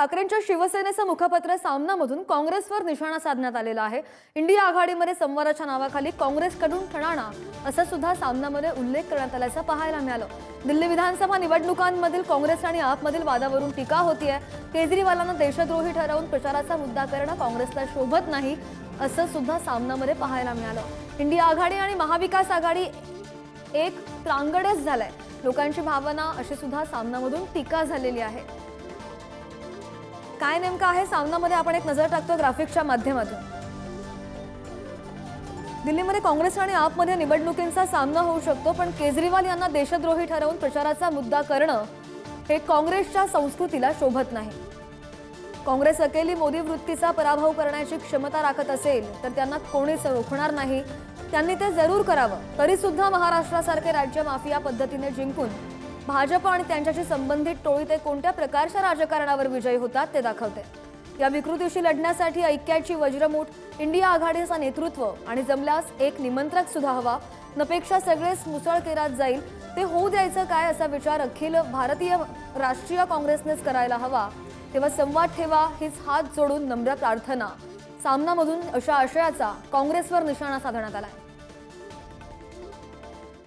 ठाकरेंच्या शिवसेनेचं मुखपत्र सामनामधून काँग्रेसवर निशाणा साधण्यात आलेला आहे. इंडिया आघाडीमध्ये संवादाच्या नावाखाली काँग्रेसकडून ठणाणा असा सुद्धा सामनामध्ये उल्लेख करण्यात आल्याचं पाहायला मिळालं. दिल्ली विधानसभा निवडणुकांमधील काँग्रेस आणि आपमधील वादावरून टीका होतीये. केजरीवालांना देशद्रोही ठरवून प्रचाराचा मुद्दा करणं काँग्रेसला शोभत नाही असं सुद्धा सामनामध्ये पाहायला मिळालं. इंडिया आघाडी आणि महाविकास आघाडी एक त्रांगडच झालाय. लोकांची भावना अशी सुद्धा सामनामधून टीका झालेली आहे. काय नेमकं आहे? सामनामध्ये आपण एक नजर टाकतो ग्राफिक्सच्या माध्यमातून. दिल्लीमध्ये काँग्रेस आणि आपमध्ये निवडणुकींचा सामना होऊ शकतो पण केजरीवाल यांना देशद्रोही ठरवून प्रचाराचा मुद्दा करणं हे काँग्रेसच्या संस्कृतीला शोभत नाही. काँग्रेस अकेली मोदी वृत्तीचा पराभव करण्याची क्षमता राखत असेल तर त्यांना कोणीच रोखणार नाही. त्यांनी ते जरूर करावं. तरीसुद्धा महाराष्ट्रासारखे राज्य माफिया पद्धतीने जिंकून भाजप आणि त्यांच्याशी संबंधित टोळी ते कोणत्या प्रकारच्या राजकारणावर विजयी होतात ते दाखवते. या विकृतीशी लढण्यासाठी ऐक्याची वज्रमूठ इंडिया आघाडीचा नेतृत्व आणि जमल्यास एक निमंत्रक सुद्धा हवा. नपेक्षा सगळेच मुसळकेरात जाईल. ते होऊ द्यायचं काय असा विचार अखिल भारतीय राष्ट्रीय काँग्रेसनेच करायला हवा. तेव्हा संवाद ठेवा हीच हात जोडून नम्र प्रार्थना. सामनामधून अशा आशयाचा काँग्रेसवर निशाणा साधण्यात आलाय.